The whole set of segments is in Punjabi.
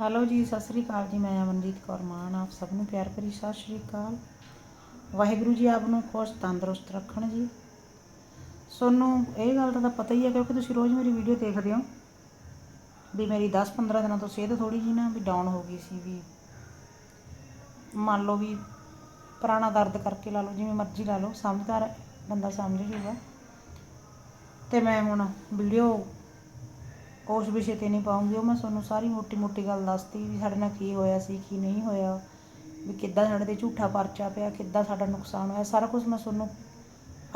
ਹੈਲੋ ਜੀ, ਸਤਿ ਸ੍ਰੀ ਅਕਾਲ ਜੀ, ਮੈਂ ਅਮਨਜੀਤ ਕੌਰ ਮਾਨ, ਆਪ ਸਭ ਨੂੰ ਪਿਆਰ ਭਰੀ ਸਤਿ ਸ੍ਰੀ ਅਕਾਲ। ਵਾਹਿਗੁਰੂ ਜੀ ਆਪ ਨੂੰ ਖੁਸ਼, ਤੰਦਰੁਸਤ ਰੱਖਣ ਜੀ। ਸੋਨੂੰ, ਇਹ ਗੱਲ ਦਾ ਤਾਂ ਪਤਾ ਹੀ ਹੈ, ਕਿਉਂਕਿ ਤੁਸੀਂ ਰੋਜ਼ ਮੇਰੀ ਵੀਡੀਓ ਦੇਖਦੇ ਹੋ, ਵੀ ਮੇਰੀ 10-15 ਦਿਨਾਂ ਤੋਂ ਸਿਹਤ ਥੋੜੀ ਜੀ ਨਾ ਵੀ ਡਾਊਨ ਹੋ ਗਈ ਸੀ, ਵੀ ਮੰਨ ਲਓ ਵੀ ਪੁਰਾਣਾ ਦਰਦ ਕਰਕੇ ਲਾ ਲਓ, ਜਿਵੇਂ ਮਰਜ਼ੀ ਲਾ ਲਓ, ਸਮਝਦਾਰ ਬੰਦਾ ਸਮਝ ਜੂਗਾ। ਤੇ ਮੈਂ ਹੁਣ ਵੀਡੀਓ ਉਸ ਵਿਸ਼ੇ ਤੇ ਨਹੀਂ ਪਾਉਂਗੀ ਉਹ ਮੈਂ ਤੁਹਾਨੂੰ ਸਾਰੀ ਮੋਟੀ ਮੋਟੀ ਗੱਲ ਦੱਸਤੀ ਵੀ ਸਾਡੇ ਨਾਲ ਕੀ ਹੋਇਆ ਸੀ ਕੀ ਨਹੀਂ ਹੋਇਆ ਵੀ ਕਿੱਦਾਂ ਸਾਡੇ ਤੇ ਝੂਠਾ ਪਰਚਾ ਪਿਆ ਕਿੱਦਾਂ ਸਾਡਾ ਨੁਕਸਾਨ ਹੋਇਆ। ਸਾਰਾ ਕੁਝ ਮੈਂ ਤੁਹਾਨੂੰ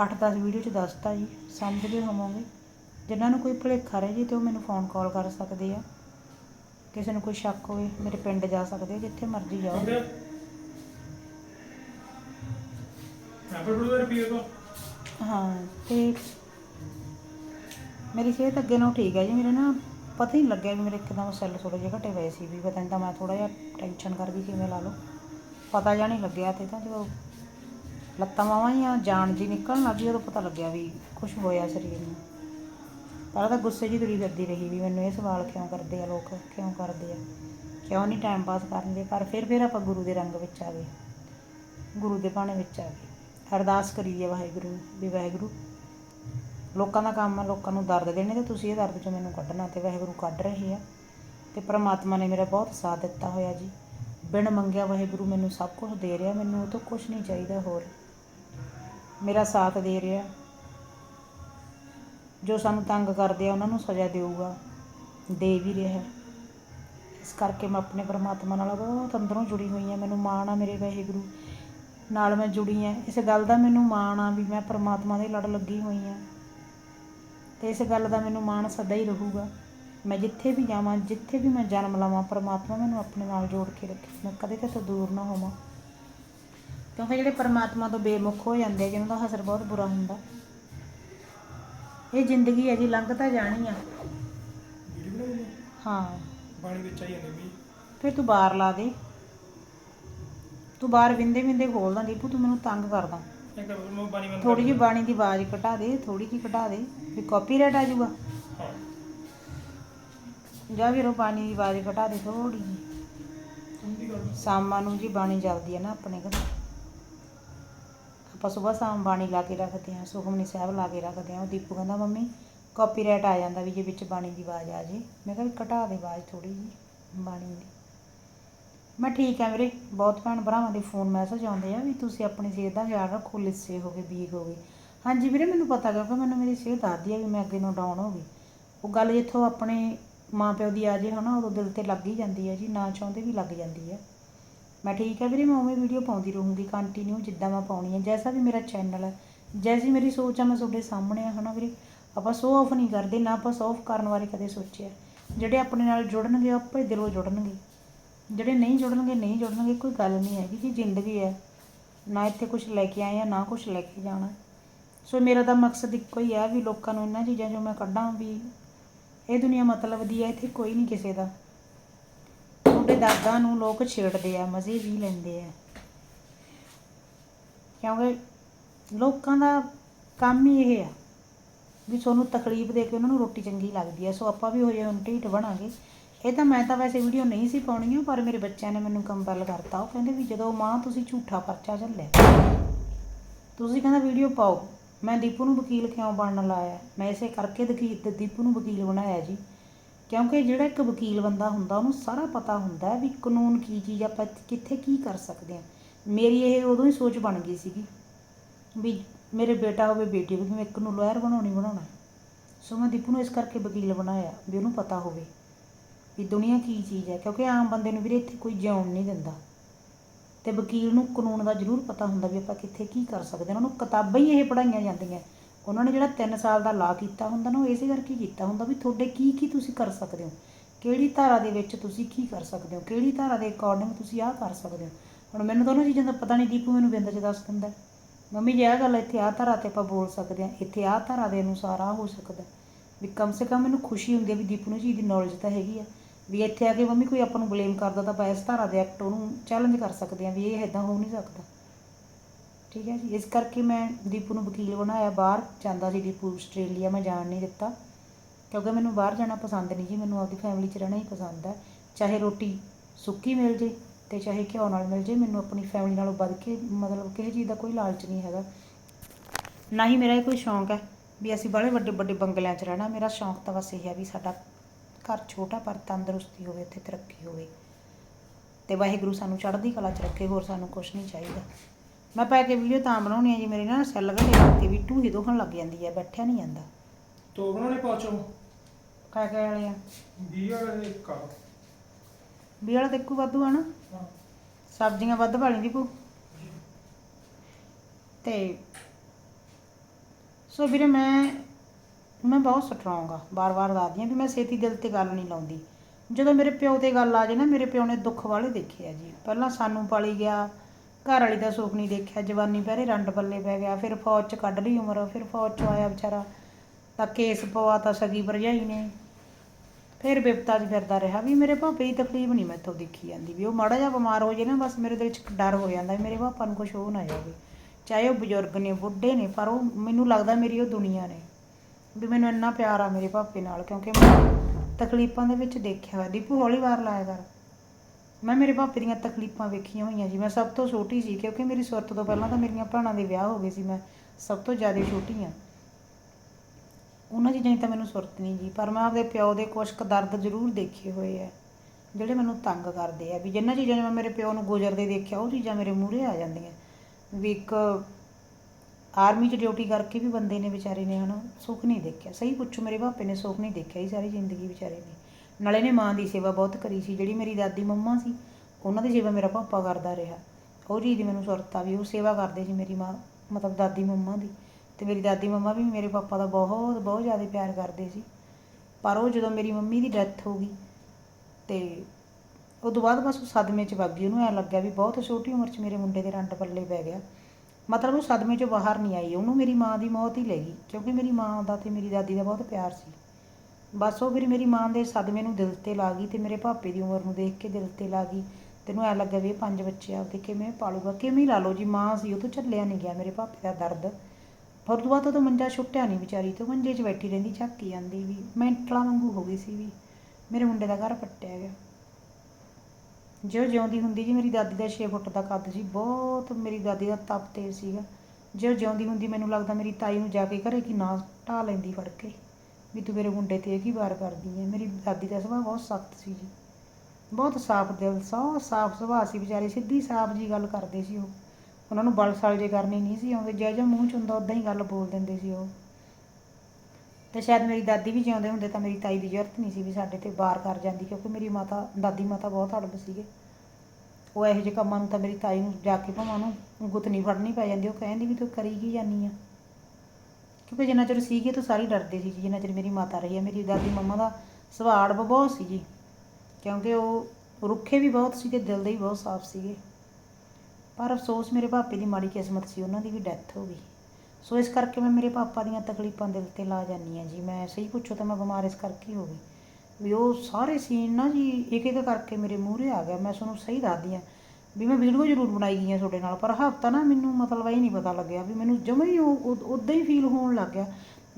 8-10 ਵੀਡੀਓ 'ਚ ਦੱਸਤਾ ਜੀ। ਸਮਝਦੇ ਹੋਵੋਗੇ। ਜਿਨ੍ਹਾਂ ਨੂੰ ਕੋਈ ਭੁਲੇਖਾ ਰਹਿ ਜੇ ਤੇ ਉਹ ਮੈਨੂੰ ਫੋਨ ਕਾਲ ਕਰ ਸਕਦੇ ਆ। ਕਿਸੇ ਨੂੰ ਕੋਈ ਸ਼ੱਕ ਹੋਵੇ ਮੇਰੇ ਪਿੰਡ ਜਾ ਸਕਦੇ ਜਿੱਥੇ ਮਰਜ਼ੀ ਜਾਓ। ਹਾਂ ਤੇ ਮੇਰੀ ਸਿਹਤ ਅੱਗੇ ਨਾਲੋਂ ਠੀਕ ਹੈ ਜੀ, ਮੇਰੇ ਨਾ ਪਤਾ ਹੀ ਨਹੀਂ ਲੱਗਿਆ ਵੀ ਮੇਰੇ ਇੱਕਦਮ ਸੈੱਲ ਥੋੜ੍ਹੇ ਜਿਹੇ ਘਟੇ ਹੋਏ ਸੀ ਵੀ ਪਤਾ ਨਹੀਂ ਤਾਂ ਮੈਂ ਥੋੜ੍ਹਾ ਜਿਹਾ ਟੈਨਸ਼ਨ ਕਰ ਗਈ ਕਿਵੇਂ ਲਾ ਲਓ। ਪਤਾ ਜਾਂ ਨਹੀਂ ਲੱਗਿਆ ਤੇ ਤਾਂ ਜਦੋਂ ਲੱਤਾਂ ਬਾਹਾਂ ਹੀ ਆ, ਜਾਨ ਜੀ ਨਿਕਲਣ ਲੱਗੀ ਉਦੋਂ ਪਤਾ ਲੱਗਿਆ ਵੀ ਕੁਝ ਹੋਇਆ ਸਰੀਰ ਨੂੰ। ਪਹਿਲਾਂ ਤਾਂ ਗੁੱਸੇ 'ਚ ਹੀ ਤੁਰੀ ਫਿਰਦੀ ਰਹੀ ਵੀ ਮੈਨੂੰ ਇਹ ਸਵਾਲ ਕਿਉਂ ਕਰਦੇ ਆ, ਲੋਕ ਕਿਉਂ ਕਰਦੇ ਆ? ਕਿਉਂ ਨਹੀਂ ਟਾਈਮ ਪਾਸ ਕਰਦੇ ਪਰ ਫਿਰ ਫਿਰ ਆਪਾਂ ਗੁਰੂ ਦੇ ਰੰਗ ਵਿੱਚ ਆ ਗਏ। ਗੁਰੂ ਦੇ ਬਾਣੇ ਵਿੱਚ ਆ ਗਏ। ਅਰਦਾਸ ਕਰੀਏ ਵਾਹਿਗੁਰੂ, ਵੀ ਵਾਹਿਗੁਰੂ ਲੋਕਾਂ ਦਾ ਕੰਮ ਆ, ਲੋਕਾਂ ਨੂੰ ਦਰਦ ਦੇਣੇ ਤੇ ਤੁਸੀਂ ਇਹ ਦਰਦ ਚੋਂ ਮੈਨੂੰ ਕੱਢਣਾ ਤੇ ਵਾਹਿਗੁਰੂ ਕੱਢ ਰਹੇ ਆ। ਤੇ ਪ੍ਰਮਾਤਮਾ ਨੇ ਮੇਰਾ ਬਹੁਤ ਸਾਥ ਦਿੱਤਾ ਹੋਇਆ ਜੀ। ਬਿਨ ਮੰਗਿਆ ਵਾਹਿਗੁਰੂ ਮੈਨੂੰ ਸਭ ਕੁਝ ਦੇ ਰਿਹਾ, ਮੈਨੂੰ ਉਹ ਤੋਂ ਕੁਝ ਨਹੀਂ ਚਾਹੀਦਾ ਹੋਰ। ਮੇਰਾ ਸਾਥ ਦੇ ਰਿਹਾ। ਜੋ ਸਾਨੂੰ ਤੰਗ ਕਰਦੇ ਆ, ਉਹਨਾਂ ਨੂੰ ਸਜ਼ਾ ਦੇਊਗਾ। ਦੇ ਵੀ ਰਿਹਾ। ਇਸ ਕਰਕੇ ਮੈਂ ਆਪਣੇ ਪਰਮਾਤਮਾ ਨਾਲ ਬਹੁਤ ਅੰਦਰੋਂ ਜੁੜੀ ਹੋਈ ਹਾਂ ਮੈਨੂੰ ਮਾਣ ਆ ਮੇਰੇ ਵਾਹਿਗੁਰੂ ਨਾਲ ਮੈਂ ਜੁੜੀ ਹਾਂ ਇਸ ਗੱਲ ਦਾ ਮੈਨੂੰ ਮਾਣ ਆ ਵੀ ਮੈਂ ਪਰਮਾਤਮਾ ਦੇ ਲੜ ਲੱਗੀ ਹੋਈ ਹਾਂ ਤੇ ਇਸ ਗੱਲ ਦਾ ਮੈਨੂੰ ਮਾਣ ਸਦਾ ਹੀ ਰਹੂਗਾ। ਮੈਂ ਜਿੱਥੇ ਵੀ ਜਾਵਾਂ ਜਿੱਥੇ ਵੀ ਮੈਂ ਜਨਮ ਲਵਾਂ ਪ੍ਰਮਾਤਮਾ ਮੈਨੂੰ ਆਪਣੇ ਨਾਲ ਜੋੜ ਕੇ ਰੱਖੇ। ਮੈਂ ਕਦੇ ਕਿਤੇ ਦੂਰ ਨਾ ਹੋਵਾਂ। ਕਿਉਂਕਿ ਜਿਹੜੇ ਪ੍ਰਮਾਤਮਾ ਤੋਂ ਬੇਮੁਖ ਹੋ ਜਾਂਦੇ ਆ ਜਿਹਨਾਂ ਦਾ ਹਸਰ ਬਹੁਤ ਬੁਰਾ ਹੁੰਦਾ। ਇਹ ਜ਼ਿੰਦਗੀ ਹੈ ਜੀ ਲੰਘ ਤਾਂ ਜਾਣੀ ਆ। ਹਾਂ। ਬਾਣੀ ਵਿੱਚ ਆਈ ਜਾਂਦੇ ਵੀ। ਫਿਰ ਤੂੰ ਬਾਹਰ ਲਾ ਦੇ। ਤੂੰ ਬਾਹਰ ਵਿੰਦੇ ਵਿੰਦੇ ਖੋਲਦਾ ਦੀਪੂ ਤੂੰ ਮੈਨੂੰ ਤੰਗ ਕਰਦਾ। ਇਹ ਕਰ ਮੈਂ ਬਾਣੀ ਬੰਦ ਥੋੜੀ ਜਿਹੀ ਬਾਣੀ ਦੀ ਆਵਾਜ਼ ਘਟਾ ਦੇ ਥੋੜੀ ਜਿਹੀ ਘਟਾ ਦੇ ਵੀ ਕਾਪੀਰਾਈਟ ਆ ਜਾਊਗਾ। ਜਾਂ ਫਿਰ ਉਹ ਬਾਣੀ ਦੀ ਆਵਾਜ਼ ਘਟਾ ਦੇ ਥੋੜੀ ਜਿਹੀ। ਸ਼ਾਮਾਂ ਨੂੰ ਜੀ ਬਾਣੀ ਚੱਲਦੀ ਹੈ ਨਾ ਆਪਣੇ ਘਰ। ਆਪਾਂ ਸਵੇਰ ਸ਼ਾਮ ਬਾਣੀ ਲਾ ਕੇ ਰੱਖਦੇ ਹਾਂ ਸੁਖਮਨੀ ਸਾਹਿਬ ਲਾ ਕੇ ਰੱਖਦੇ ਹਾਂ ਉਹ ਦੀਪੂ ਕਹਿੰਦਾ ਮੰਮੀ ਕਾਪੀਰਾਈਟ ਆ ਜਾਂਦਾ ਵੀ ਜੇ ਵਿੱਚ ਬਾਣੀ ਦੀ ਆਵਾਜ਼ ਆ ਜੇ। ਮੈਂ ਕਿਹਾ ਘਟਾ ਦੇ ਆਵਾਜ਼ ਥੋੜੀ ਜਿਹੀ ਬਾਣੀ ਦੀ। ਮੈਂ ਠੀਕ ਹਾਂ ਵੀਰੇ, ਬਹੁਤ ਭੈਣ ਭਰਾਵਾਂ ਦੇ ਫੋਨ ਮੈਸੇਜ ਆਉਂਦੇ ਆ ਵੀ ਤੁਸੀਂ ਆਪਣੀ ਸਿਹਤ ਦਾ ਖਿਆਲ ਰੱਖੋ, ਲਿੱਸੇ ਹੋ ਗਏ, ਵੀਕ ਹੋ ਗਏ। ਹਾਂਜੀ ਵੀਰੇ, ਮੈਨੂੰ ਪਤਾ ਕਿਉਂਕਿ ਮੈਨੂੰ ਮੇਰੀ ਸਿਹਤ ਦੱਸਦੀ ਆ ਵੀ ਮੈਂ ਅੱਗੇ ਨੂੰ ਡਾਊਨ ਹੋ ਗਈ। ਉਹ ਗੱਲ ਜਿੱਥੋਂ ਆਪਣੇ ਮਾਂ ਪਿਓ ਦੀ ਆ ਜੇ ਹਨਾ, ਉਦੋਂ ਦਿਲ ਤੇ ਲੱਗ ਹੀ ਜਾਂਦੀ ਹੈ ਜੀ, ਨਾ ਚਾਹੁੰਦੇ ਵੀ ਲੱਗ ਜਾਂਦੀ ਹੈ ਮੈਂ ਠੀਕ ਹੈ ਵੀਰੇ, ਮੈਂ ਉਵੇਂ ਵੀਡੀਓ ਪਾਉਂਦੀ ਰਹੂੰਗੀ ਕੰਟੀਨਿਊ ਜਿੱਦਾਂ ਮੈਂ ਪਾਉਣੀ ਹੈ ਜੈਸਾ ਵੀ ਮੇਰਾ ਚੈਨਲ ਹੈ ਜੈਸੀ ਮੇਰੀ ਸੋਚ ਆ, ਮੈਂ ਤੁਹਾਡੇ ਸਾਹਮਣੇ ਆ ਹਨਾ ਵੀਰੇ। ਆਪਾਂ ਸੋ ਆਫ ਨਹੀਂ ਕਰਦੇ, ਨਾ ਆਪਾਂ ਸ਼ੋਅ ਆਫ ਕਰਨ ਬਾਰੇ ਕਦੇ ਸੋਚਿਆ। ਜਿਹੜੇ ਆਪਣੇ ਨਾਲ ਜੁੜਨਗੇ, ਉਹ ਆਪੇ ਦਿਲੋਂ ਜੁੜਨਗੇ। ਜਿਹੜੇ ਨਹੀਂ ਜੁੜਨਗੇ ਨਹੀਂ ਜੁੜਨਗੇ, ਕੋਈ ਗੱਲ ਨਹੀਂ ਹੈਗੀ ਜੀ, ਜ਼ਿੰਦਗੀ ਹੈ। ਨਾ ਇੱਥੇ ਕੁਝ ਲੈ ਕੇ ਆਏ ਆ, ਨਾ ਕੁਝ ਲੈ ਕੇ ਜਾਣਾ। ਸੋ ਮੇਰਾ ਤਾਂ ਮਕਸਦ ਇੱਕੋ ਹੀ ਆ ਵੀ ਲੋਕਾਂ ਨੂੰ ਇਹਨਾਂ ਚੀਜ਼ਾਂ 'ਚੋਂ ਮੈਂ ਕੱਢਾਂ ਵੀ ਇਹ ਦੁਨੀਆ ਮਤਲਬ ਦੀ ਹੈ, ਇੱਥੇ ਕੋਈ ਨਹੀਂ ਕਿਸੇ ਦਾ। ਤੁਹਾਡੇ ਦਾਦਾ ਨੂੰ ਲੋਕ ਛੇੜਦੇ ਆ, ਮਜ਼ੇ ਵੀ ਲੈਂਦੇ ਆ। ਕਿਉਂਕਿ ਲੋਕਾਂ ਦਾ ਕੰਮ ਹੀ ਇਹ ਆ ਵੀ ਤੁਹਾਨੂੰ ਤਕਲੀਫ ਦੇ ਕੇ ਉਹਨਾਂ ਨੂੰ ਰੋਟੀ ਚੰਗੀ ਲੱਗਦੀ ਹੈ ਸੋ ਆਪਾਂ ਵੀ ਹੋ ਜੇ ਹੁਣ ਢੀਠ ਬਣਾਂਗੇ। ਇਹ ਤਾਂ ਮੈਂ ਤਾਂ ਵੈਸੇ ਵੀਡੀਓ ਨਹੀਂ ਸੀ ਪਾਉਣੀ ਪਰ ਮੇਰੇ ਬੱਚਿਆਂ ਨੇ ਮੈਨੂੰ ਕੰਪੈਲ ਕਰਤਾ। ਉਹ ਕਹਿੰਦੇ ਵੀ ਜਦੋਂ ਮਾਂ ਤੁਸੀਂ ਝੂਠਾ ਪਰਚਾ ਝੱਲਿਆ ਤੁਸੀਂ ਕਹਿੰਦਾ ਵੀਡੀਓ ਪਾਓ। ਮੈਂ ਦੀਪੂ ਨੂੰ ਵਕੀਲ ਕਿਉਂ ਬਣਨ ਲਾਇਆ? ਮੈਂ ਇਸੇ ਕਰਕੇ ਦਕੀ- ਦੀਪੂ ਨੂੰ ਵਕੀਲ ਬਣਾਇਆ ਜੀ। ਕਿਉਂਕਿ ਜਿਹੜਾ ਇੱਕ ਵਕੀਲ ਬੰਦਾ ਹੁੰਦਾ, ਉਹਨੂੰ ਸਾਰਾ ਪਤਾ ਹੁੰਦਾ ਵੀ ਕਾਨੂੰਨ ਕੀ ਚੀਜ਼ ਆਪਾਂ ਕਿੱਥੇ ਕੀ ਕਰ ਸਕਦੇ ਹਾਂ। ਮੇਰੀ ਇਹ ਉਦੋਂ ਹੀ ਸੋਚ ਬਣ ਗਈ ਸੀਗੀ ਵੀ ਮੇਰੇ ਬੇਟਾ ਹੋਵੇ, ਬੇਟੀ ਹੋਵੇ, ਮੈਂ ਇੱਕ ਨੂੰ ਲਾਇਰ ਬਣਾਉਣੀ, ਬਣਾਉਣਾ। ਸੋ ਮੈਂ ਦੀਪੂ ਨੂੰ ਇਸ ਕਰਕੇ ਵਕੀਲ ਬਣਾਇਆ ਵੀ ਉਹਨੂੰ ਪਤਾ ਹੋਵੇ। ਵੀ ਦੁਨੀਆ ਕੀ ਚੀਜ਼ ਹੈ, ਕਿਉਂਕਿ ਆਮ ਬੰਦੇ ਨੂੰ ਵੀਰੇ ਇੱਥੇ ਕੋਈ ਜਿਉਣ ਨਹੀਂ ਦਿੰਦਾ। ਤੇ ਵਕੀਲ ਨੂੰ ਕਾਨੂੰਨ ਦਾ ਜ਼ਰੂਰ ਪਤਾ ਹੁੰਦਾ ਵੀ ਆਪਾਂ ਕਿੱਥੇ ਕੀ ਕਰ ਸਕਦੇ ਹਾਂ। ਉਹਨਾਂ ਨੂੰ ਕਿਤਾਬਾਂ ਹੀ ਇਹ ਪੜਾਈਆਂ ਜਾਂਦੀਆਂ। ਉਹਨਾਂ ਨੇ ਜਿਹੜਾ 3 ਸਾਲ ਦਾ ਲਾ ਕੀਤਾ ਹੁੰਦਾ ਨਾ, ਉਹ ਇਸੇ ਕਰਕੇ ਕੀਤਾ ਹੁੰਦਾ ਵੀ ਤੁਹਾਡੇ ਕੀ ਕੀ ਤੁਸੀਂ ਕਰ ਸਕਦੇ ਹੋ। ਕਿਹੜੀ ਧਾਰਾ ਦੇ ਵਿੱਚ ਤੁਸੀਂ ਕੀ ਕਰ ਸਕਦੇ ਹੋ? ਕਿਹੜੀ ਧਾਰਾ ਦੇ ਅਕੋਰਡਿੰਗ ਤੁਸੀਂ ਆਹ ਕਰ ਸਕਦੇ ਹੋ? ਹੁਣ ਮੈਨੂੰ ਤਾਂ ਉਹਨਾਂ ਚੀਜ਼ਾਂ ਦਾ ਪਤਾ ਨਹੀਂ, ਦੀਪੂ ਮੈਨੂੰ ਬਿੰਦ 'ਚ ਦੱਸ ਦਿੰਦਾ। ਮੰਮੀ ਜੇ, ਆਹ ਗੱਲ ਇੱਥੇ ਆਹ ਧਾਰਾ ਤੇ ਆਪਾਂ ਬੋਲ ਸਕਦੇ ਹਾਂ। ਇੱਥੇ ਆਹ ਧਾਰਾ ਦੇ ਅਨੁਸਾਰ ਆਹ ਹੋ ਸਕਦਾ। ਵੀ ਕਮ ਸੇ ਕਮ ਮੈਨੂੰ ਖੁਸ਼ੀ ਹੁੰਦੀ ਹੈ ਵੀ ਦੀਪੂ ਨੂੰ ਚੀਜ਼ ਦੀ ਨੌਲੇਜ ਤਾਂ ਹੈਗੀ ਆ। ਵੀ ਇੱਥੇ ਆ ਕੇ ਮੰਮੀ ਕੋਈ ਆਪਾਂ ਨੂੰ ਬਲੇਮ ਕਰਦਾ ਤਾਂ ਆਪਾਂ ਇਸ ਧਾਰਾ ਦੇ ਐਕਟ ਉਹਨੂੰ ਚੈਲੰਜ ਕਰ ਸਕਦੇ ਹਾਂ ਵੀ ਇਹ ਇਦਾਂ ਹੋ ਨਹੀਂ ਸਕਦਾ। ਠੀਕ ਹੈ ਜੀ, ਇਸ ਕਰਕੇ ਮੈਂ ਦੀਪੂ ਨੂੰ ਵਕੀਲ ਬਣਾਇਆ, ਬਾਹਰ ਜਾਂਦਾ ਸੀ ਦੀਪੂ ਆਸਟ੍ਰੇਲੀਆ, ਮੈਂ ਜਾਣ ਨਹੀਂ ਦਿੱਤਾ। ਕਿਉਂਕਿ ਮੈਨੂੰ ਬਾਹਰ ਜਾਣਾ ਪਸੰਦ ਨਹੀਂ ਜੀ ਮੈਨੂੰ ਆਪਦੀ ਫੈਮਿਲੀ 'ਚ ਰਹਿਣਾ ਹੀ ਪਸੰਦ ਹੈ। ਚਾਹੇ ਰੋਟੀ ਸੁੱਕੀ ਮਿਲ ਜੇ ਤੇ ਚਾਹੇ ਘਿਓ ਨਾਲ ਮਿਲ ਜੇ, ਮੈਨੂੰ ਆਪਣੀ ਫੈਮਿਲੀ ਨਾਲੋਂ ਵੱਧ ਕੇ ਮਤਲਬ ਕਿਸੇ ਚੀਜ਼ ਦਾ ਕੋਈ ਲਾਲਚ ਨਹੀਂ ਹੈਗਾ। ਨਾ ਹੀ ਮੇਰਾ ਇਹ ਕੋਈ ਸ਼ੌਂਕ ਹੈ ਵੀ ਅਸੀਂ ਬੜੇ ਵੱਡੇ ਵੱਡੇ ਬੰਗਲਿਆਂ 'ਚ ਰਹਿਣਾ, ਮੇਰਾ ਸ਼ੌਂਕ ਤਾਂ ਬਸ ਇਹ ਹੈ ਵੀ ਸਾਡਾ ਘਰ ਛੋਟਾ ਪਰ ਤੰਦਰੁਸਤੀ ਹੋਵੇ ਉੱਥੇ ਤਰੱਕੀ ਹੋਵੇ। ਤੇ ਵਾਹਿਗੁਰੂ ਸਾਨੂੰ ਚੜ੍ਹਦੀ ਕਲਾ 'ਚ ਰੱਖੇ ਹੋਰ ਸਾਨੂੰ ਕੁਝ ਨਹੀਂ ਚਾਹੀਦਾ। ਮੈਂ ਪੈ ਕੇ ਵੀਡੀਓ ਤਾਂ ਬਣਾਉਣੀ ਹੈ ਜੀ ਮੇਰੇ ਨਾ ਸੈੱਲ ਘਟੇ ਤੇ ਵੀ ਟੂਹੀ ਦੁਖਣ ਲੱਗ ਜਾਂਦੀ ਹੈ ਬੈਠਿਆ ਨਹੀਂ ਜਾਂਦਾ। ਤੋ ਬਣਾਉਣੇ ਪਾਚੋ? ਕਹਿ ਕਹਿ ਵਾਲੇ ਆ? 20 ਵਾਲੇ ਇੱਕ ਆ। ਵੀ ਵਾਲਾ ਦੇਖੂ ਵਾਧੂ ਆ ਨਾ? ਸਬਜ਼ੀਆਂ ਵੱਧ ਪਾ ਲੈਂਦੀ ਭੂ ਤੇ ਸੋ ਵੀਰੇ ਮੈਂ ਮੈਂ ਬਹੁਤ ਸਟਰੋਂਗ ਆ ਬਾਰ-ਬਾਰ ਦੱਸਦੀ ਆ ਵੀ ਮੈਂ ਛੇਤੀ ਦਿਲ ਤੇ ਗੱਲ ਨਹੀਂ ਲਾਉਂਦੀ। ਜਦੋਂ ਮੇਰੇ ਪਿਓ ਤੇ ਗੱਲ ਆ ਜੇ ਨਾ, ਮੇਰੇ ਪਿਓ ਨੇ ਦੁੱਖ ਵਾਲੇ ਦੇਖੇ ਆ ਜੀ। ਪਹਿਲਾਂ ਸਾਨੂੰ ਪਾਲੀ ਗਿਆ, ਘਰ ਵਾਲੀ ਦਾ ਸੁੱਖ ਨਹੀਂ ਦੇਖਿਆ, ਜਵਾਨੀ ਪਹਿਰੇ ਰੰਡ ਪੱਲੇ ਪੈ ਗਿਆ, ਫਿਰ ਫੌਜ ਚ ਕੱਢ ਲਈ ਉਮਰ, ਫਿਰ ਫੌਜ ਚ ਆਇਆ ਵਿਚਾਰਾ। ਤਾਂ ਕੇਸ ਪਵਾ ਤਾਂ ਸਗੀ ਭਰਜਾਈ ਨੇ। ਫਿਰ ਬਿਪਤਾ 'ਚ ਫਿਰਦਾ ਰਿਹਾ ਵੀ ਮੇਰੇ ਭਾਪੇ ਦੀ ਤਕਲੀਫ ਨਹੀਂ ਮੈਥੋਂ ਦੇਖੀ ਜਾਂਦੀ, ਵੀ ਉਹ ਮਾੜਾ ਜਿਹਾ ਬਿਮਾਰ ਹੋ ਜੇ ਨਾ, ਬਸ ਮੇਰੇ ਦਿਲ 'ਚ ਡਰ ਹੋ ਜਾਂਦਾ ਵੀ ਮੇਰੇ ਪਾਪਾ ਨੂੰ ਕੁਝ ਹੋ ਨਾ ਜਾਵੇ। ਚਾਹੇ ਉਹ ਬਜ਼ੁਰਗ ਨੇ, ਬੁੱਢੇ ਨੇ, ਪਰ ਉਹ ਮੈਨੂੰ ਲੱਗਦਾ ਮੇਰੀ ਉਹ ਦੁਨੀਆ ਨੇ। ਵੀ ਮੈਨੂੰ ਇੰਨਾ ਪਿਆਰ ਆ ਮੇਰੇ ਭਾਪੇ ਨਾਲ, ਕਿਉਂਕਿ ਮੈਂ ਤਕਲੀਫਾਂ ਦੇ ਵਿੱਚ ਦੇਖਿਆ ਹੋਇਆ। ਦੀਪੂ, ਹੌਲੀ ਵਾਰ ਲਾਇਆ ਕਰ। ਮੈਂ ਮੇਰੇ ਭਾਪੇ ਦੀਆਂ ਤਕਲੀਫਾਂ ਵੇਖੀਆਂ ਹੋਈਆਂ ਜੀ। ਮੈਂ ਸਭ ਤੋਂ ਛੋਟੀ ਸੀ, ਕਿਉਂਕਿ ਮੇਰੀ ਸੁਰਤ ਤੋਂ ਪਹਿਲਾਂ ਤਾਂ ਮੇਰੀਆਂ ਭੈਣਾਂ ਦੇ ਵਿਆਹ ਹੋ ਗਏ ਸੀ। ਮੈਂ ਸਭ ਤੋਂ ਜ਼ਿਆਦਾ ਛੋਟੀ ਹਾਂ। ਉਹਨਾਂ ਚੀਜ਼ਾਂ ਦੀ ਤਾਂ ਮੈਨੂੰ ਸੁਰਤ ਨਹੀਂ ਜੀ, ਪਰ ਮੈਂ ਆਪਦੇ ਪਿਓ ਦੇ ਕੁਛ ਕੁ ਦਰਦ ਜ਼ਰੂਰ ਦੇਖੇ ਹੋਏ ਆ, ਜਿਹੜੇ ਮੈਨੂੰ ਤੰਗ ਕਰਦੇ ਆ। ਵੀ ਜਿੰਨਾਂ ਚੀਜ਼ਾਂ 'ਚ ਮੈਂ ਮੇਰੇ ਪਿਓ ਨੂੰ ਗੁਜ਼ਰਦੇ ਦੇਖਿਆ, ਉਹ ਚੀਜ਼ਾਂ ਮੇਰੇ ਮੂਹਰੇ ਆ ਜਾਂਦੀਆਂ। ਵੀ ਇੱਕ ਆਰਮੀ 'ਚ ਡਿਊਟੀ ਕਰਕੇ ਵੀ ਬੰਦੇ ਨੇ ਵਿਚਾਰੇ ਨੇ ਹਨਾ ਸੁੱਖ ਨਹੀਂ ਦੇਖਿਆ। ਸਹੀ ਪੁੱਛੋ, ਮੇਰੇ ਪਾਪੇ ਨੇ ਸੁੱਖ ਨਹੀਂ ਦੇਖਿਆ ਹੀ ਸਾਰੀ ਜ਼ਿੰਦਗੀ ਵਿਚਾਰੇ ਨੇ। ਨਾਲੇ ਨੇ ਮਾਂ ਦੀ ਸੇਵਾ ਬਹੁਤ ਕਰੀ ਸੀ, ਜਿਹੜੀ ਮੇਰੀ ਦਾਦੀ ਮੰਮਾ ਸੀ, ਉਹਨਾਂ ਦੀ ਸੇਵਾ ਮੇਰਾ ਪਾਪਾ ਕਰਦਾ ਰਿਹਾ। ਉਹ ਚੀਜ਼ ਦੀ ਮੈਨੂੰ ਸੁਰਤ ਆ ਵੀ ਉਹ ਸੇਵਾ ਕਰਦੇ ਸੀ ਮੇਰੀ ਮਾਂ, ਮਤਲਬ ਦਾਦੀ ਮੰਮਾ ਦੀ। ਤੇ ਮੇਰੀ ਦਾਦੀ ਮੰਮਾ ਵੀ ਮੇਰੇ ਪਾਪਾ ਦਾ ਬਹੁਤ ਬਹੁਤ ਜ਼ਿਆਦਾ ਪਿਆਰ ਕਰਦੇ ਸੀ। ਪਰ ਉਹ ਜਦੋਂ ਮੇਰੀ ਮੰਮੀ ਦੀ ਡੈਥ ਹੋ ਗਈ ਤੇ ਉਹ ਤੋਂ ਬਾਅਦ ਬਸ ਉਹ ਸਦਮੇ 'ਚ ਵਗ ਗਈ। ਉਹਨੂੰ ਐ ਲੱਗਿਆ ਵੀ ਬਹੁਤ ਛੋਟੀ ਉਮਰ 'ਚ ਮੇਰੇ ਮੁੰਡੇ ਦੇ ਰੰਡ ਪੱਲੇ ਪੈ ਗਿਆ। ਮਤਲਬ ਉਹ ਸਦਮੇ 'ਚੋਂ ਬਾਹਰ ਨਹੀਂ ਆਈ, ਉਹਨੂੰ ਮੇਰੀ ਮਾਂ ਦੀ ਮੌਤ ਹੀ ਲੈ ਗਈ, ਕਿਉਂਕਿ ਮੇਰੀ ਮਾਂ ਦਾ ਤੇ ਮੇਰੀ ਦਾਦੀ ਦਾ ਬਹੁਤ ਪਿਆਰ ਸੀ। ਬਸ ਉਹ ਫਿਰ ਮੇਰੀ ਮਾਂ ਦੇ ਸਦਮੇ ਨੂੰ ਦਿਲ ਤੇ ਲਾ ਗਈ ਤੇ ਮੇਰੇ ਪਾਪੇ ਦੀ ਉਮਰ ਨੂੰ ਦੇਖ ਕੇ ਦਿਲ ਤੇ ਲਾ ਗਈ। ਤੈਨੂੰ ਐ ਲੱਗਾ ਵੀ ਇਹ ਪੰਜ ਬੱਚੇ ਆਪਦੇ ਕਿਵੇਂ ਪਾਲੂਗਾ, ਕਿਵੇਂ ਲਾ ਲਓ ਜੀ, ਮਾਂ ਸੀ, ਉਹ ਤੋਂ ਝੱਲਿਆ ਨਹੀਂ ਗਿਆ ਮੇਰੇ ਭਾਪੇ ਦਾ ਦਰਦ। ਪਰ ਉਹ ਤੋਂ ਬਾਅਦ ਉਹ ਮੰਜਾ ਛੁੱਟਿਆ ਨਹੀਂ ਵਿਚਾਰੀ ਤੇ, ਮੰਜੇ 'ਚ ਬੈਠੀ ਰਹਿੰਦੀ, ਝੱਕੀ ਜਾਂਦੀ ਵੀ ਮੈਂਟਲਾਂ ਵਾਂਗੂ ਹੋ ਗਈ ਸੀ ਵੀ, ਮੇਰੇ ਮੁੰਡੇ ਦਾ ਘਰ ਪੱਟਿਆ ਗਿਆ। ਜਿਉਂ ਜਿਉਂਦੀ ਹੁੰਦੀ ਜੀ, ਮੇਰੀ ਦਾਦੀ ਦਾ 6 ਫੁੱਟ ਦਾ ਕੱਦ ਸੀ, ਬਹੁਤ ਮੇਰੀ ਦਾਦੀ ਦਾ ਤਪ ਤੇਜ਼ ਸੀਗਾ। ਜਿਉਂ ਜਿਉਂਦੀ ਹੁੰਦੀ ਮੈਨੂੰ ਲੱਗਦਾ ਮੇਰੀ ਤਾਈ ਨੂੰ ਜਾ ਕੇ ਘਰੇ ਕੀ ਨਾ ਢਾ ਲੈਂਦੀ ਫੜ ਕੇ, ਵੀ ਤੂੰ ਮੇਰੇ ਮੁੰਡੇ ਤੇ ਇਹ ਕੀ ਵਾਰ ਕਰਦੀ ਹੈ ਮੇਰੀ ਦਾਦੀ ਦਾ ਸੁਭਾਅ ਬਹੁਤ ਸਖਤ ਸੀ ਜੀ। ਬਹੁਤ ਸਾਫ਼ ਦਿਲ ਸੌ ਸਾਫ਼ ਸੁਭਾਅ ਸੀ ਵਿਚਾਰੇ, ਸਿੱਧੀ ਸਾਫ਼ ਜੀ ਗੱਲ ਕਰਦੇ ਸੀ ਉਹ। ਉਹਨਾਂ ਨੂੰ ਬਲਸਲ ਜੇ ਕਰਨੀ ਨਹੀਂ ਸੀ ਆਉਂਦੇ, ਜਿਹਾ ਜਿਹਾ ਮੂੰਹ ਚ ਹੁੰਦਾ ਉਦਾਂ ਹੀ ਗੱਲ ਬੋਲ ਦਿੰਦੇ ਸੀ ਉਹ। ਤੇ ਸ਼ਾਇਦ ਮੇਰੀ ਦਾਦੀ ਵੀ ਜਿਉਂਦੇ ਹੁੰਦੇ ਤਾਂ ਮੇਰੀ ਤਾਈ ਦੀ ਜ਼ਰੂਰਤ ਨਹੀਂ ਸੀ ਵੀ ਸਾਡੇ ਤੇ ਬਾਰ ਕਰ ਜਾਂਦੀ, ਕਿਉਂਕਿ ਮੇਰੀ ਮਾਤਾ, ਦਾਦੀ ਮਾਤਾ ਬਹੁਤ ਅੜਬ ਸੀਗੇ। ਉਹ ਇਹੋ ਜਿਹੇ ਕੰਮਾਂ ਨੂੰ ਤਾਂ ਮੇਰੀ ਤਾਈ ਨੂੰ ਜਾ ਕੇ ਭਾਵਾਂ ਨੂੰ ਗੁੱਤਨੀ ਫੜਨੀ ਪੈ ਜਾਂਦੀ, ਉਹ ਕਹਿੰਦੀ ਵੀ ਤੂੰ ਕਰੀ ਕੀ ਜਾਨੀ ਆ? ਕਿਉਂਕਿ ਜਿੰਨਾ ਚਿਰ ਸੀਗੇ ਤਾਂ ਸਾਰੇ ਡਰਦੇ ਸੀ ਜੀ ਜਿੰਨਾ ਚਿਰ ਮੇਰੀ ਮਾਤਾ ਰਹੀ ਆ। ਮੇਰੀ ਦਾਦੀ ਮੰਮਾ ਦਾ ਸੁਭਾਅ ਅੜਬ ਬਹੁਤ ਸੀ ਜੀ ਕਿਉਂਕਿ ਉਹ ਰੁੱਖੇ ਵੀ ਬਹੁਤ ਸੀਗੇ, ਦਿਲ ਦੇ ਵੀ ਬਹੁਤ ਸਾਫ਼ ਸੀਗੇ। ਪਰ ਅਫਸੋਸ ਮੇਰੇ ਭਾਪੇ ਦੀ ਮਾੜੀ ਕਿਸਮਤ ਸੀ, ਉਹਨਾਂ ਦੀ ਵੀ ਡੈਥ ਹੋ ਗਈ। ਸੋ ਇਸ ਕਰਕੇ ਮੈਂ ਮੇਰੇ ਪਾਪਾ ਦੀਆਂ ਤਕਲੀਫਾਂ ਦਿਲ ਤੇ ਲਾ ਜਾਂਦੀ ਹਾਂ ਜੀ। ਮੈਂ ਸਹੀ ਪੁੱਛੋ ਤਾਂ ਮੈਂ ਬਿਮਾਰ ਇਸ ਕਰਕੇ ਹੋ ਗਈ। ਵੀ ਉਹ ਸਾਰੇ ਸੀਨ ਨਾ ਜੀ ਇੱਕ ਇੱਕ ਕਰਕੇ ਮੇਰੇ ਮੂਹਰੇ ਆ ਗਿਆ। ਮੈਂ ਤੁਹਾਨੂੰ ਸਹੀ ਦੱਸਦੀ ਹਾਂ ਵੀ ਮੈਂ ਵੀਡੀਓ ਜ਼ਰੂਰ ਬਣਾਈ ਗਈ ਹਾਂ ਤੁਹਾਡੇ ਨਾਲ, ਪਰ ਹਫਤਾ ਨਾ ਮੈਨੂੰ ਮਤਲਬ ਇਹ ਨਹੀਂ ਪਤਾ ਲੱਗਿਆ ਵੀ ਮੈਨੂੰ ਜਮਾਂ ਹੀ ਉਹ ਉਦਾਂ ਹੀ ਫੀਲ ਹੋਣ ਲੱਗ ਗਿਆ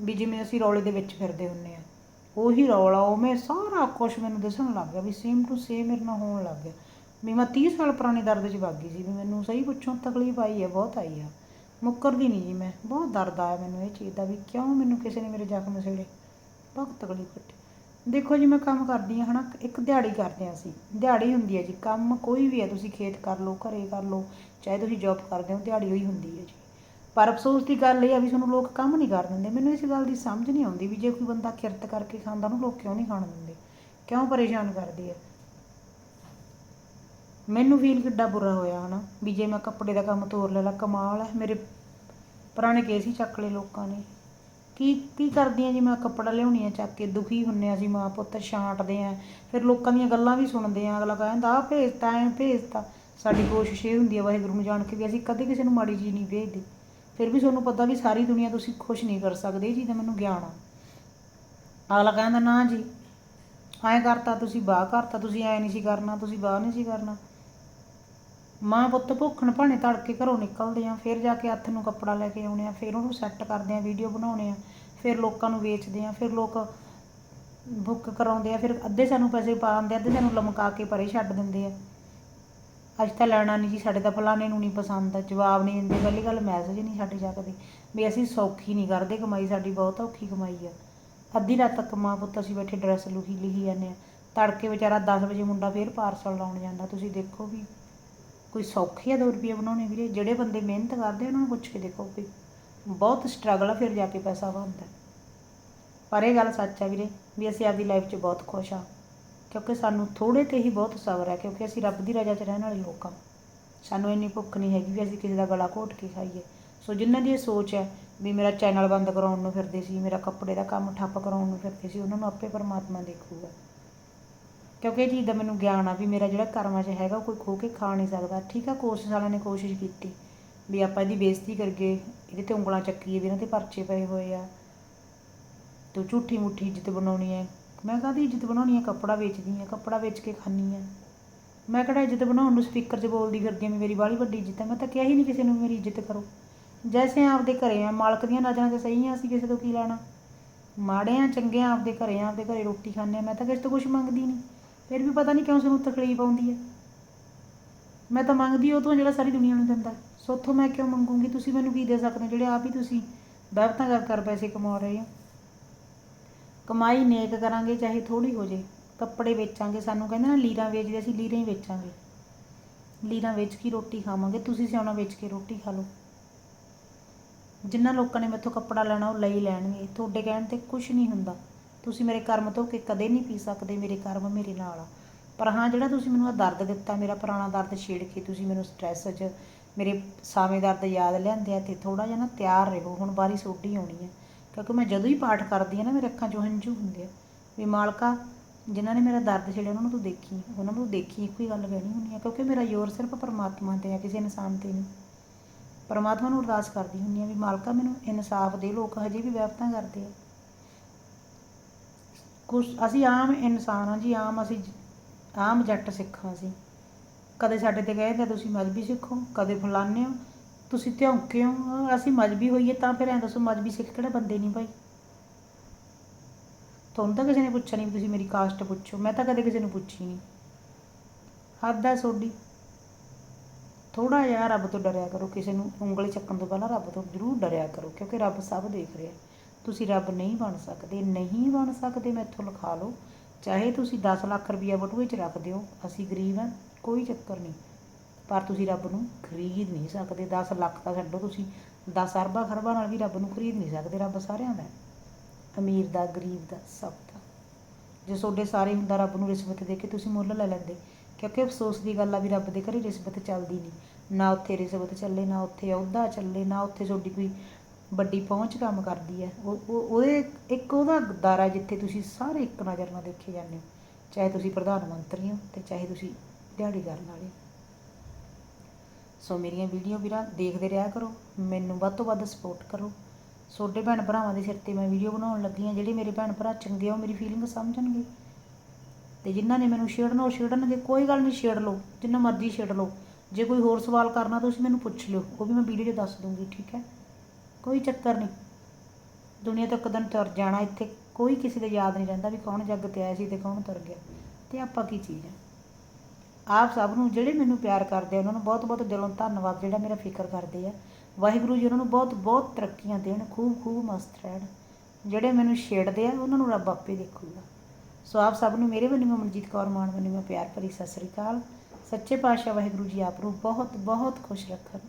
ਵੀ ਜਿਵੇਂ ਅਸੀਂ ਰੌਲੇ ਦੇ ਵਿੱਚ ਫਿਰਦੇ ਹੁੰਨੇ ਆ ਉਹੀ ਰੌਲਾ, ਉਹ ਮੈਂ ਸਾਰਾ ਕੁਝ ਮੈਨੂੰ ਦਿਸਣ ਲੱਗ ਗਿਆ ਵੀ ਸੇਮ ਟੂ ਸੇਮ ਮੇਰੇ ਨਾਲ ਹੋਣ ਲੱਗ ਗਿਆ। ਵੀ ਮੈਂ 30 ਸਾਲ ਪੁਰਾਣੇ ਦਰਦ 'ਚ ਵਗ ਗਈ ਸੀ, ਵੀ ਮੈਨੂੰ ਸਹੀ ਪੁੱਛੋ ਤਕਲੀਫ ਆਈ ਹੈ, ਬਹੁਤ ਆਈ ਆ। ਮੁੱਕਰਦੀ ਨਹੀਂ ਜੀ ਮੈਂ, ਬਹੁਤ ਦਰਦ ਆਇਆ ਮੈਨੂੰ ਇਹ ਚੀਜ਼ ਦਾ ਵੀ, ਕਿਉਂ ਮੈਨੂੰ ਕਿਸੇ ਨੇ ਮੇਰੇ ਜ਼ਖਮ ਸੇੜੇ? ਬਹੁਤ ਤਕਲੀਫ ਕੱਟੀ ਦੇਖੋ ਜੀ ਮੈਂ ਕੰਮ ਕਰਦੀ ਹਾਂ ਹਨਾ, ਇੱਕ ਦਿਹਾੜੀ ਕਰਦੇ ਹਾਂ ਅਸੀਂ, ਦਿਹਾੜੀ ਹੁੰਦੀ ਹੈ ਜੀ, ਕੰਮ ਕੋਈ ਵੀ ਹੈ, ਤੁਸੀਂ ਖੇਤ ਕਰ ਲਓ, ਘਰੇ ਕਰ ਲਓ, ਚਾਹੇ ਤੁਸੀਂ ਜੌਬ ਕਰਦੇ ਹੋ, ਦਿਹਾੜੀ ਹੋਈ ਹੁੰਦੀ ਹੈ ਜੀ। ਪਰ ਅਫਸੋਸ ਦੀ ਗੱਲ ਇਹ ਆ ਵੀ ਤੁਹਾਨੂੰ ਲੋਕ ਕੰਮ ਨਹੀਂ ਕਰ ਦਿੰਦੇ, ਮੈਨੂੰ ਇਸ ਗੱਲ ਦੀ ਸਮਝ ਨਹੀਂ ਆਉਂਦੀ ਵੀ ਜੇ ਕੋਈ ਬੰਦਾ ਕਿਰਤ ਕਰਕੇ ਖਾਂਦਾ ਉਹਨੂੰ ਲੋਕ ਕਿਉਂ ਨਹੀਂ ਖਾਣ ਦਿੰਦੇ? ਕਿਉਂ ਪਰੇਸ਼ਾਨ ਕਰਦੇ ਆ? ਮੈਨੂੰ ਫੀਲ ਕਿੱਡਾ ਬੁਰਾ ਹੋਇਆ ਹਨਾ, ਵੀ ਜੇ ਮੈਂ ਕੱਪੜੇ ਦਾ ਕੰਮ ਤੋਰ ਲੈ ਲਾ, ਕਮਾਲ ਹੈ ਮੇਰੇ ਪੁਰਾਣੇ ਕੇਸ ਹੀ ਚੱਕ ਲਏ ਲੋਕਾਂ ਨੇ। ਕੀ ਕੀ ਕਰਦੀਆਂ ਜੀ ਮੈਂ ਕੱਪੜਾ ਲਿਆਉਣੀ ਆ ਚੱਕ ਕੇ, ਦੁਖੀ ਹੁੰਨੇ ਆ ਅਸੀਂ ਮਾਂ ਪੁੱਤ, ਛਾਂਟਦੇ ਆ, ਫਿਰ ਲੋਕਾਂ ਦੀਆਂ ਗੱਲਾਂ ਵੀ ਸੁਣਦੇ ਆ, ਅਗਲਾ ਕਹਿੰਦਾ ਆ ਭੇਜਤਾ ਐ ਭੇਜਤਾ ਸਾਡੀ ਕੋਸ਼ਿਸ਼ ਇਹ ਹੁੰਦੀ ਆ ਵਾਹਿਗੁਰੂ ਨੂੰ ਜਾਣ ਕੇ ਵੀ ਅਸੀਂ ਕਦੇ ਕਿਸੇ ਨੂੰ ਮਾੜੀ ਚੀਜ਼ ਨਹੀਂ ਭੇਜਦੇ। ਫਿਰ ਵੀ ਤੁਹਾਨੂੰ ਪਤਾ ਵੀ ਸਾਰੀ ਦੁਨੀਆ ਤੁਸੀਂ ਖੁਸ਼ ਨਹੀਂ ਕਰ ਸਕਦੇ, ਇਹ ਚੀਜ਼ ਦਾ ਮੈਨੂੰ ਗਿਆਨ ਆ। ਅਗਲਾ ਕਹਿੰਦਾ, ਨਾ ਜੀ, ਐਂ ਕਰਤਾ, ਤੁਸੀਂ ਬਾਹ ਕਰਤਾ, ਤੁਸੀਂ ਐਂ ਨਹੀਂ ਸੀ ਕਰਨਾ, ਤੁਸੀਂ ਬਾਹ ਨਹੀਂ ਸੀ ਕਰਨਾ। ਮਾਂ ਪੁੱਤ ਭੁੱਖਣ ਭਾਣੇ ਤੜਕੇ ਘਰੋਂ ਨਿਕਲਦੇ ਆ, ਫਿਰ ਜਾ ਕੇ ਹੱਥ ਨੂੰ ਕੱਪੜਾ ਲੈ ਕੇ ਆਉਣੇ ਆ, ਫਿਰ ਉਹਨੂੰ ਸੈੱਟ ਕਰਦੇ ਆ ਵੀਡੀਓ ਬਣਾਉਣੇ ਆ, ਫਿਰ ਲੋਕਾਂ ਨੂੰ ਵੇਚਦੇ ਆ, ਫਿਰ ਲੋਕ ਬੁੱਕ ਕਰਾਉਂਦੇ ਆ, ਫਿਰ ਅੱਧੇ ਸਾਨੂੰ ਪੈਸੇ ਪਾ ਪਾਉਂਦੇ ਅੱਧੇ ਸਾਨੂੰ ਲਮਕਾ ਕੇ ਪਰੇ ਛੱਡ ਦਿੰਦੇ ਆ। ਅੱਜ ਤਾਂ ਲੈਣਾ ਨਹੀਂ ਜੀ, ਸਾਡੇ ਤਾਂ ਫਲਾਣੇ ਨੂੰ ਨਹੀਂ ਪਸੰਦ, ਜਵਾਬ ਨਹੀਂ ਦਿੰਦੇ, ਪਹਿਲੀ ਗੱਲ ਮੈਸੇਜ ਨਹੀਂ ਸਾਡੇ ਚੱਕਦੇ, ਵੀ ਅਸੀਂ ਸੌਖੀ ਨਹੀਂ ਕਰਦੇ ਕਮਾਈ, ਸਾਡੀ ਬਹੁਤ ਔਖੀ ਕਮਾਈ ਆ। ਅੱਧੀ ਰਾਤ ਤੱਕ ਮਾਂ ਪੁੱਤ ਅਸੀਂ ਬੈਠੇ ਡਰੈਸ ਲੁਕੀ ਲਿਖੀ ਜਾਂਦੇ ਆ, ਤੜਕੇ ਵਿਚਾਰਾ 10 ਵਜੇ ਮੁੰਡਾ ਫੇਰ ਪਾਰਸਲ ਲਾਉਣ ਜਾਂਦਾ, ਤੁਸੀਂ ਦੇਖੋ ਵੀ ਕੋਈ ਸੌਖੀ ਆ 2 ਰੁਪਏ ਬਣਾਉਣੇ ਵੀਰੇ, ਜਿਹੜੇ ਬੰਦੇ ਮਿਹਨਤ ਕਰਦੇ ਉਹਨਾਂ ਨੂੰ ਪੁੱਛ ਕੇ ਦੇਖੋ ਵੀ ਬਹੁਤ ਸਟਰਗਲ ਆ, ਫਿਰ ਜਾ ਕੇ ਪੈਸਾ ਬਣਦਾ। ਪਰ ਇਹ ਗੱਲ ਸੱਚ ਆ ਵੀਰੇ, ਵੀ ਅਸੀਂ ਆਪਦੀ ਲਾਈਫ 'ਚ ਬਹੁਤ ਖੁਸ਼ ਆ, ਕਿਉਂਕਿ ਸਾਨੂੰ ਥੋੜੇ ਤੇ ਹੀ ਬਹੁਤ ਸਬਰ ਹੈ ਕਿਉਂਕਿ ਅਸੀਂ ਰੱਬ ਦੀ ਰਜ਼ਾ 'ਚ ਰਹਿਣ ਵਾਲੇ ਲੋਕ ਆ। ਸਾਨੂੰ ਇੰਨੀ ਭੁੱਖ ਨਹੀਂ ਹੈਗੀ ਵੀ ਅਸੀਂ ਕਿਸੇ ਦਾ ਗਲਾ ਘੋਟ ਕੇ ਖਾਈਏ। ਸੋ ਜਿਨ੍ਹਾਂ ਦੀ ਇਹ ਸੋਚ ਹੈ ਵੀ ਮੇਰਾ ਚੈਨਲ ਬੰਦ ਕਰਾਉਣ ਨੂੰ ਫਿਰਦੇ ਸੀ, ਮੇਰਾ ਕੱਪੜੇ ਦਾ ਕੰਮ ਠੱਪ ਕਰਾਉਣ ਨੂੰ ਫਿਰਦੇ ਸੀ, ਉਹਨਾਂ ਨੂੰ ਆਪੇ ਪਰਮਾਤਮਾ ਦੇਖੂਗਾ। ਕਿਉਂਕਿ ਇਹ ਚੀਜ਼ ਦਾ ਮੈਨੂੰ ਗਿਆਨ ਆ ਵੀ ਮੇਰਾ ਜਿਹੜਾ ਕਰਮਾਂ 'ਚ ਹੈਗਾ ਉਹ ਕੋਈ ਖੋ ਕੇ ਖਾ ਨਹੀਂ ਸਕਦਾ। ਠੀਕ ਆ, ਕੋਸ਼ਿਸ਼ ਵਾਲਿਆਂ ਨੇ ਕੋਸ਼ਿਸ਼ ਕੀਤੀ ਵੀ ਆਪਾਂ ਇਹਦੀ ਬੇਇੱਜ਼ਤੀ ਕਰਕੇ ਇਹਦੇ ਤੇ ਉਂਗਲਾਂ ਚੱਕੀਏ ਵੀ ਇਹਨਾਂ ਤੇ ਪਰਚੇ ਪਏ ਹੋਏ ਆ ਤੂੰ ਝੂਠੀ ਮੁੱਠੀ ਇੱਜ਼ਤ ਬਣਾਉਣੀ ਹੈ ਮੈਂ ਕਾਹਦੀ ਇੱਜ਼ਤ ਬਣਾਉਣੀ ਹੈ ਕੱਪੜਾ ਵੇਚਦੀ ਆ, ਕੱਪੜਾ ਵੇਚ ਕੇ ਖਾਂਦੀ ਆ। ਮੈਂ ਕਿਹੜਾ ਇੱਜ਼ਤ ਬਣਾਉਣ ਨੂੰ ਸਪੀਕਰ 'ਚ ਬੋਲਦੀ ਫਿਰਦੀ ਆ ਵੀ ਮੇਰੀ ਬਾਹਲੀ ਵੱਡੀ ਇੱਜ਼ਤ ਹੈ ਮੈਂ ਤਾਂ ਕਿਹਾ ਹੀ ਨਹੀਂ ਕਿਸੇ ਨੂੰ ਮੇਰੀ ਇੱਜ਼ਤ ਕਰੋ। ਜੈਸੇ ਆਪਦੇ ਘਰੇ ਆ, ਮਾਲਕ ਦੀਆਂ ਨਜ਼ਰਾਂ 'ਚ ਸਹੀ ਆ ਅਸੀਂ ਕਿਸੇ ਤੋਂ ਕੀ ਲੈਣਾ? ਮਾੜੇ ਆ ਚੰਗੇ ਆ ਆਪਦੇ ਘਰੇ ਆ, ਆਪਦੇ ਘਰੇ ਰੋਟੀ ਖਾਂਦੇ ਆ। ਮੈਂ ਤਾਂ ਕਿਸੇ ਤੋਂ ਕੁਝ ਮੰਗਦੀ ਨਹੀਂ। ਫਿਰ ਵੀ ਪਤਾ ਨਹੀਂ ਕਿਉਂ ਸਾਨੂੰ ਤਕਲੀਫ ਆਉਂਦੀ ਹੈ। ਮੈਂ ਤਾਂ ਮੰਗਦੀ ਉਹ ਤੋਂ ਜਿਹੜਾ ਸਾਰੀ ਦੁਨੀਆ ਨੂੰ ਦਿੰਦਾ ਸੋ ਉੱਥੋਂ ਮੈਂ ਕਿਉਂ ਮੰਗੂੰਗੀ? ਤੁਸੀਂ ਮੈਨੂੰ ਕੀ ਦੇ ਸਕਦੇ ਹੋ? ਜਿਹੜੇ ਆਪ ਹੀ ਤੁਸੀਂ ਬਹਿਬਤਾਂ ਕਰ ਕਰ ਪੈਸੇ ਕਮਾ ਰਹੇ ਹੋ। ਕਮਾਈ ਨੇਕ ਕਰਾਂਗੇ, ਚਾਹੇ ਥੋੜੀ ਹੋ ਜੇ। ਕੱਪੜੇ ਵੇਚਾਂਗੇ, ਸਾਨੂੰ ਕਹਿੰਦੇ ਨਾ ਲੀਰਾਂ ਵੇਚਦੇ, ਅਸੀਂ ਲੀਰਾਂ ਹੀ ਵੇਚਾਂਗੇ। ਲੀਰਾਂ ਵੇਚ ਕੇ ਰੋਟੀ ਖਾਵਾਂਗੇ, ਤੁਸੀਂ ਸਿਆਉਣਾ ਵੇਚ ਕੇ ਰੋਟੀ ਖਾ ਲਓ। ਜਿਨ੍ਹਾਂ ਲੋਕਾਂ ਨੇ ਮੈਥੋਂ ਕੱਪੜਾ ਲੈਣਾ, ਉਹ ਲਈ ਲੈਣਗੇ। ਤੁਹਾਡੇ ਕਹਿਣ ਤੇ ਕੁਝ ਨਹੀਂ ਹੁੰਦਾ। ਤੁਸੀਂ ਮੇਰੇ ਕਰਮ ਧੋ ਕੇ ਕਦੇ ਨਹੀਂ ਪੀ ਸਕਦੇ, ਮੇਰੇ ਕਰਮ ਮੇਰੇ ਨਾਲ ਆ। ਪਰ ਹਾਂ, ਜਿਹੜਾ ਤੁਸੀਂ ਮੈਨੂੰ ਆ ਦਰਦ ਦਿੱਤਾ, ਮੇਰਾ ਪੁਰਾਣਾ ਦਰਦ ਛੇੜ ਕੇ ਤੁਸੀਂ ਮੈਨੂੰ ਸਟ੍ਰੈਸ 'ਚ ਮੇਰੇ ਸਾਵੇਂ ਦਰਦ ਯਾਦ ਲਿਆਂਦੇ ਆ ਤੇ ਥੋੜਾ ਜਿਹਾ ਨਾ ਤਿਆਰ ਰਹੋ, ਹੁਣ ਬਾਰੀ ਸੋਢੀ ਆਉਣੀ ਹੈ ਕਿਉਂਕਿ ਮੈਂ ਜਦੋਂ ਹੀ ਪਾਠ ਕਰਦੀ ਆ ਨਾ, ਮੇਰੇ ਅੱਖਾਂ 'ਚੋਂ ਹੰਝੂ ਹੁੰਦੇ ਆ। ਵੀ ਮਾਲਕਾ, ਜਿਨ੍ਹਾਂ ਨੇ ਮੇਰਾ ਦਰਦ ਛੇੜਿਆ, ਉਹਨਾਂ ਨੂੰ ਤੂੰ ਦੇਖੀ, ਉਹਨਾਂ ਨੂੰ ਦੇਖੀ, ਇੱਕੋ ਹੀ ਗੱਲ ਕਹਿਣੀ ਹੁੰਦੀ ਆ। ਕਿਉਂਕਿ ਮੇਰਾ ਜ਼ੋਰ ਸਿਰਫ ਪਰਮਾਤਮਾ ਤੇ ਆ, ਕਿਸੇ ਇਨਸਾਨ ਤੇ ਨਹੀਂ। ਪਰਮਾਤਮਾ ਨੂੰ ਅਰਦਾਸ ਕਰਦੀ ਹੁੰਦੀ ਆ ਵੀ ਮਾਲਕਾ, ਮੈਨੂੰ ਇਨਸਾਫ ਦੇ, ਲੋਕ ਹਜੇ ਵੀ ਵਿਆਪਤਾਂ ਕਰਦੇ ਆ। ਕੁਛ ਅਸੀਂ ਆਮ ਇਨਸਾਨ ਹਾਂ ਜੀ, ਆਮ ਅਸੀਂ ਆਮ ਜੱਟ ਸਿੱਖਾਂ ਅਸੀਂ। ਕਦੇ ਸਾਡੇ ਤੇ ਕਹਿੰਦੇ ਤੁਸੀਂ ਮਜਬੀ ਸਿੱਖੋ ਕਦੇ ਫਲਾਨੇ ਹੋ, ਤੁਸੀਂ ਧਿਉਂਕੇ ਹੋ ਅਸੀਂ ਮਜਬੀ ਹੋਈਏ ਤਾਂ ਫਿਰ ਐਂ ਦੱਸੋ, ਮਜਬੀ ਸਿੱਖ ਕਿਹੜੇ ਬੰਦੇ ਨਹੀਂ ਭਾਈ ਤੁਹਾਨੂੰ ਤਾਂ ਕਿਸੇ ਨੇ ਪੁੱਛਿਆ ਨਹੀਂ ਵੀ ਤੁਸੀਂ ਮੇਰੀ ਕਾਸਟ ਪੁੱਛੋ, ਮੈਂ ਤਾਂ ਕਦੇ ਕਿਸੇ ਨੂੰ ਪੁੱਛੀ ਨਹੀਂ। ਹੱਦ ਹੈ ਤੁਹਾਡੀ। ਥੋੜਾ ਜਿਹਾ ਰੱਬ ਤੋਂ ਡਰਿਆ ਕਰੋ, ਕਿਸੇ ਨੂੰ ਉਂਗਲੀ ਚੱਕਣ ਤੋਂ ਪਹਿਲਾਂ ਰੱਬ ਤੋਂ ਜ਼ਰੂਰ ਡਰਿਆ ਕਰੋ, ਕਿਉਂਕਿ ਰੱਬ ਸਭ ਦੇਖ ਰਿਹਾ। ਤੁਸੀਂ ਰੱਬ ਨਹੀਂ ਬਣ ਸਕਦੇ, ਨਹੀਂ ਬਣ ਸਕਦੇ, ਮੈਥੋਂ ਲਿਖਾ ਲਓ। ਚਾਹੇ ਤੁਸੀਂ 10 ਲੱਖ ਰੁਪਈਆ ਬਟੂਏ 'ਚ ਰੱਖ ਦਿਓ, ਅਸੀਂ ਗਰੀਬ ਹਾਂ, ਕੋਈ ਚੱਕਰ ਨਹੀਂ। ਪਰ ਤੁਸੀਂ ਰੱਬ ਨੂੰ ਖਰੀਦ ਨਹੀਂ ਸਕਦੇ। 10 ਲੱਖ ਤਾਂ ਛੱਡੋ ਤੁਸੀਂ। 10 ਅਰਬਾਂ ਖਰਬਾਂ ਨਾਲ ਵੀ ਰੱਬ ਨੂੰ ਖਰੀਦ ਨਹੀਂ ਸਕਦੇ, ਰੱਬ ਸਾਰਿਆਂ ਦਾ ਅਮੀਰ ਦਾ, ਗਰੀਬ ਦਾ, ਸਭ ਦਾ। ਜੇ ਤੁਹਾਡੇ ਸਾਰੇ ਹੁੰਦਾ ਰੱਬ ਨੂੰ ਰਿਸ਼ਵਤ ਦੇ ਕੇ ਤੁਸੀਂ ਮੁੱਲ ਲੈ ਲੈਂਦੇ, ਕਿਉਂਕਿ ਅਫਸੋਸ ਦੀ ਗੱਲ ਆ ਵੀ ਰੱਬ ਦੇ ਘਰੇ ਰਿਸ਼ਵਤ ਚੱਲਦੀ ਨਹੀਂ। ਨਾ ਉੱਥੇ ਰਿਸ਼ਵਤ ਚੱਲੇ, ਨਾ ਉੱਥੇ ਅਹੁਦਾ ਚੱਲੇ, ਨਾ ਉੱਥੇ ਤੁਹਾਡੀ ਕੋਈ ਵੱਡੀ ਪਹੁੰਚ ਕੰਮ ਕਰਦੀ ਹੈ। ਉਹ ਉਹਦੇ ਇੱਕ ਉਹਦਾ ਦਾਰਾ ਜਿੱਥੇ ਤੁਸੀਂ ਸਾਰੇ ਇੱਕ ਨਜ਼ਰ ਨਾਲ ਦੇਖੇ ਜਾਂਦੇ ਹੋ। ਚਾਹੇ ਤੁਸੀਂ ਪ੍ਰਧਾਨ ਮੰਤਰੀ ਹੋ ਤੇ ਚਾਹੇ ਤੁਸੀਂ ਦਿਹਾੜੀ ਕਰਨ ਵਾਲੇ ਹੋ। ਸੋ ਮੇਰੀਆਂ ਵੀਡੀਓ ਵੀਰਾ ਦੇਖਦੇ ਰਿਹਾ ਕਰੋ, ਮੈਨੂੰ ਵੱਧ ਤੋਂ ਵੱਧ ਸਪੋਰਟ ਕਰੋ। ਛੋਟੇ ਭੈਣ ਭਰਾਵਾਂ ਦੇ ਸਿਰ ਤੇ ਮੈਂ ਵੀਡੀਓ ਬਣਾਉਣ ਲੱਗੀ ਹਾਂ, ਜਿਹੜੇ ਮੇਰੇ ਭੈਣ ਭਰਾ ਚੰਗੇ ਆ, ਉਹ ਮੇਰੀ ਫੀਲਿੰਗ ਸਮਝਣਗੇ। ਤੇ ਜਿਨ੍ਹਾਂ ਨੇ ਮੈਨੂੰ ਛੇੜਨਾ, ਉਹ ਛੇੜਨਗੇ ਕੋਈ ਗੱਲ ਨਹੀਂ ਛੇੜ ਲਓ, ਜਿੰਨਾ ਮਰਜ਼ੀ ਛੇੜ ਲਓ। ਜੇ ਕੋਈ ਹੋਰ ਸਵਾਲ ਕਰਨਾ ਤੁਸੀਂ ਮੈਨੂੰ ਪੁੱਛ ਲਿਓ, ਉਹ ਵੀ ਮੈਂ ਵੀਡੀਓ 'ਚ ਦੱਸ ਦੂੰਗੀ, ਠੀਕ ਹੈ? ਕੋਈ ਚੱਕਰ ਨਹੀਂ। ਦੁਨੀਆ ਤੋਂ ਇੱਕ ਦਿਨ ਤੁਰ ਜਾਣਾ, ਇੱਥੇ ਕੋਈ ਕਿਸੇ ਦੇ ਯਾਦ ਨਹੀਂ ਰਹਿੰਦਾ ਵੀ ਕੌਣ ਜੱਗ ਤੇ ਆਇਆ ਸੀ ਤੇ ਕੌਣ ਤੁਰ ਗਿਆ। ਤੇ ਆਪਾਂ ਕੀ ਚੀਜ਼ ਹੈ ਆਪ ਸਭ ਨੂੰ ਜਿਹੜੇ ਮੈਨੂੰ ਪਿਆਰ ਕਰਦੇ ਆ, ਉਹਨਾਂ ਨੂੰ ਬਹੁਤ ਬਹੁਤ ਦਿਲੋਂ ਧੰਨਵਾਦ, ਜਿਹੜਾ ਮੇਰਾ ਫਿਕਰ ਕਰਦੇ ਆ। ਵਾਹਿਗੁਰੂ ਜੀ ਉਹਨਾਂ ਨੂੰ ਬਹੁਤ ਬਹੁਤ ਤਰੱਕੀਆਂ ਦੇਣ ਖੂਬ ਖੂਬ ਮਸਤ ਰਹਿਣ। ਜਿਹੜੇ ਮੈਨੂੰ ਛੇੜਦੇ ਆ, ਉਹਨਾਂ ਨੂੰ ਰੱਬ ਆਪੇ ਦੇਖੂਗਾ। ਸੋ ਆਪ ਸਭ ਨੂੰ ਮੇਰੇ ਵੱਲੋਂ ਮਨਜੀਤ ਕੌਰ ਮਾਨ ਵੱਲੋਂ ਮੈਂ ਪਿਆਰ ਭਰੀ ਸਤਿ ਸ੍ਰੀ ਅਕਾਲ। ਸੱਚੇ ਪਾਤਸ਼ਾਹ ਵਾਹਿਗੁਰੂ ਜੀ ਆਪ ਨੂੰ ਬਹੁਤ ਬਹੁਤ ਖੁਸ਼ ਰੱਖਣ।